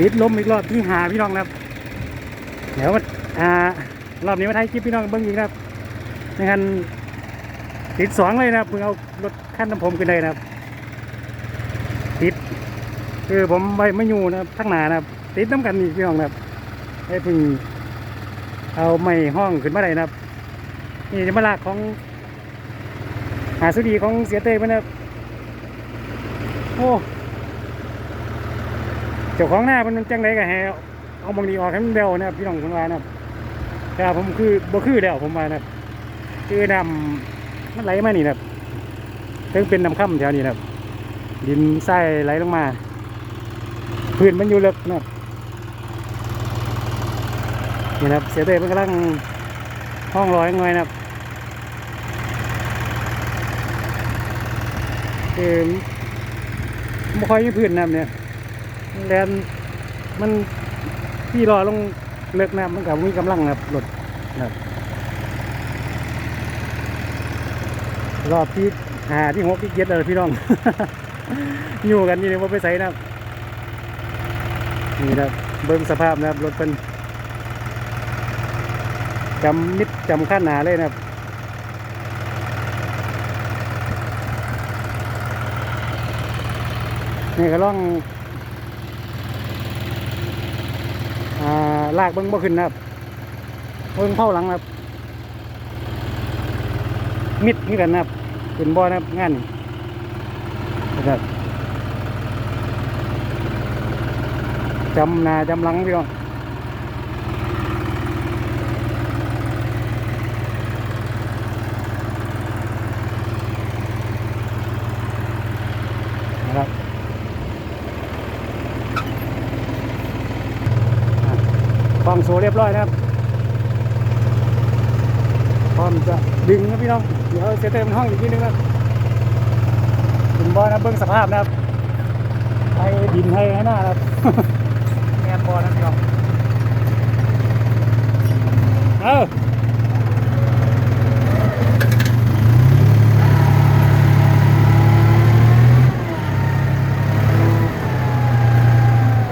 ปิดลมอีกรอบที่หาพี่น้องนะครับเดี๋ยวมาอ่ารอบนี้มาถ่ายคลิปพี่น้องเบิ้งอีกนะครับในคันติดสองเลยนะเพิ่งเอารถขั้นน้ำผมขึ้นเลยนะครับ ติด คือผมไปไม่อยู่นะครับทั้งหนานะครับ ติดน้ำกันอีกพี่น้องนะครับได้เพิ่งเอาไม่ห้องขึ้นมาได้นะครับนี่จะมาลากของ หาสุดีของเสียเต้ยมันนะครับโอ้ จ้าของหน้ามันจังไรกับแฮเอาบางทีออกให้มันเร็วนะครับพี่น้องคุณว่านะครับแต่ผมคือบ่คือเดียวผมว่านะครับคือนำมันไหลมานี่นะครับถึงเป็นน้ำค่ำแถวนี้นะครับดินทรายไหลลงมาพื้นมันอยู่ลึกนะครับนี่นะครับเสียเต้ยมันกำลังห้องร้อยงอยนะครับคือไม่ค่อยมีพื้นน้ำเนี่ย แลนมันที่รอลงเลิกน้ำมันกับมีกำลังนะครับรถนะรอบที่หาที่หกที่เจ็ดเลยพี่น้อง อยู่กันนี่เลยว่าไปใส่นะนี่นะเบิ้งสภาพนะครับรถเป็นจำมิดจำขั้นหนาเลยนะครับนี่ก็ล่องอ่า ลากเบิ้งบ่ขึ้นนะครับเบิ้งเผาหลังนะครับ มิดนี่กันนะครับขึ้นบ่อนะครับงานนะครับจำหนาจำหลังพี่น้องนะครับ ฟองโซเรียบร้อยนะครับพร้อมจะดึงนะพี่น้องเดี๋ยวเซตเต็มนห้องอีกทีนึงครับคุณบอยนะเบิ้งสภาพนะครับให้ดินให้ให้หน้านะครับแงนบอลนะพี่น้องเออ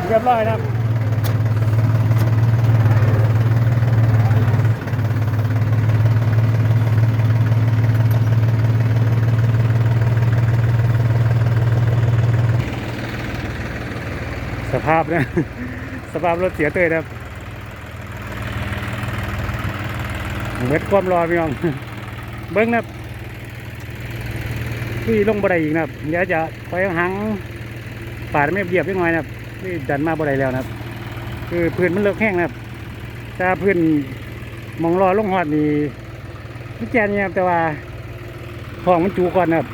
เรียบร้อยนะครับ สภาพนะ สภาพรถเสียเตยนะครับเม็ดความรอพี่น้อง เบิ้งนะครับที่ลงบันไดอีกนะเดี๋ยวจะไปหังป่าไม่เบียบยังไงนะครับที่ดันมาบันไดแล้วนะคือพื้นมันเลิกแห้งนะครับถ้าพื้นมองรอลงหอดนี่ไม่แก่นี่ครับแต่ว่าของมันจูก่อนนะครับ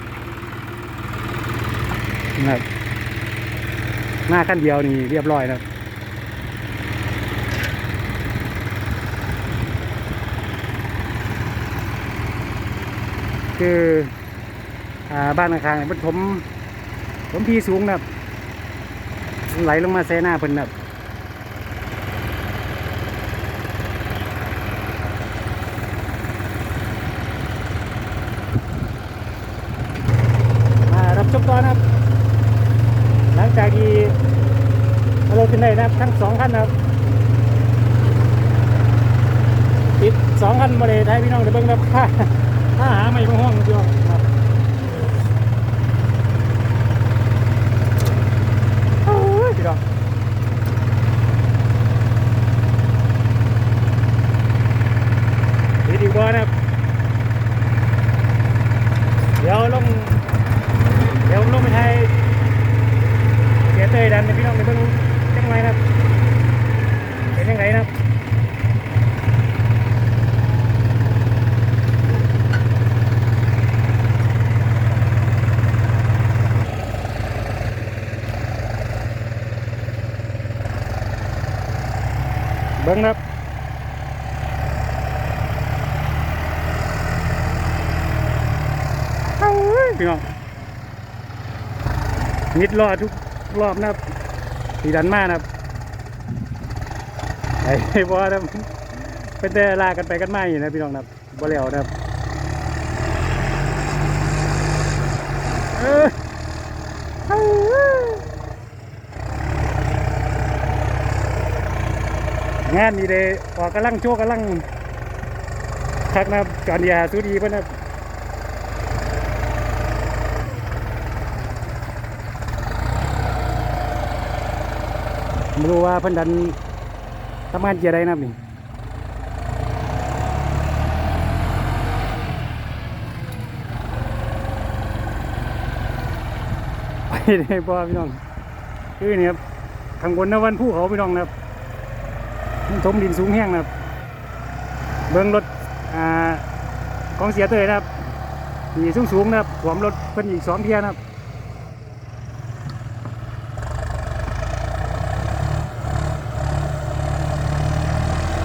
นะครับ หน้าขั้นเดียวนี่เรียบร้อยแล้วคืออ่าบ้านข้างๆเนี่ยมันถมถมพีสูงนะครับไหลลงมาใส่หน้าเพิ่นนะครับมารับชมก่อนนะครับ หลังจากที่ เราขึ้นะครับ ทั้งสองคันนะครับติดสองคันมาเลยให้พี่น้องได้เบิ้งครับถ้าค่าหาไม่มาห้องพี่น้องครับโอ้ยพี่น้องดีดีกว่านะครับ เดี๋ยวลง เดี๋ยวลงไปไทย เสียเตยดันในพี่น้องในเบื้องจังไรนะครับเป็นยังไงนะครับ เบิ้งนะครับเอ้ยพี่น้องมิดรอดทุกรอบนะครับสีดันมากนะครับไอ้บอนะเป็นแต่ลากันไปกันมาอยู่นะพี่น้องนะครับบ่แล้วนะครับเออเออ งานนี้เลยออกกำลังโชว์กำลังคักนะครับจอนเดียสุดีเพิ่นนะครับไม่รู้ว่าเพิ่นดันทำงานเกียร์ใดนะครับนี่ไปได้บ่พี่น้องคือนี่ครับข้างบนนะวันภูเขาพี่น้องนะครับ มันถมดินสูงแห้งนะครับ เบิ้งรถอ่าของเสียเตยนะครับมีสูงสูงนะครับสวมรถเพิ่นอีกสองเทียนะครับ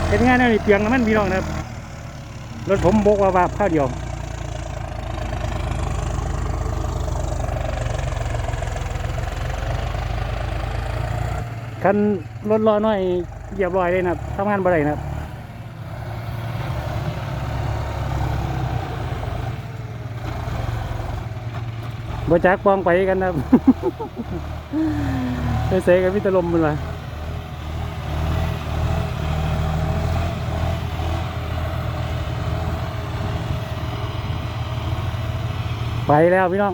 เป็นงานนี่เปียงมันพี่น้องนะครับ รถผมบกว่าว่าข้าวเดียวคันรถรอหน่อย เหยียบรอยเลยนะทำงานบ่ได้นะครับบ่จักปองไปกันนะเสกับพิตรลมมันวะไปแล้วพี่น้อง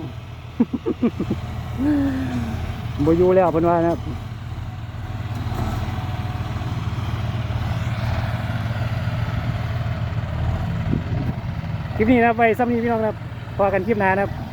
บ่อยู่แล้วเพิ่นว่านะครับ คลิปนี้นะครับไปซ้ำนี้พี่น้องนะครับพอกันคลิปหน้านะครับ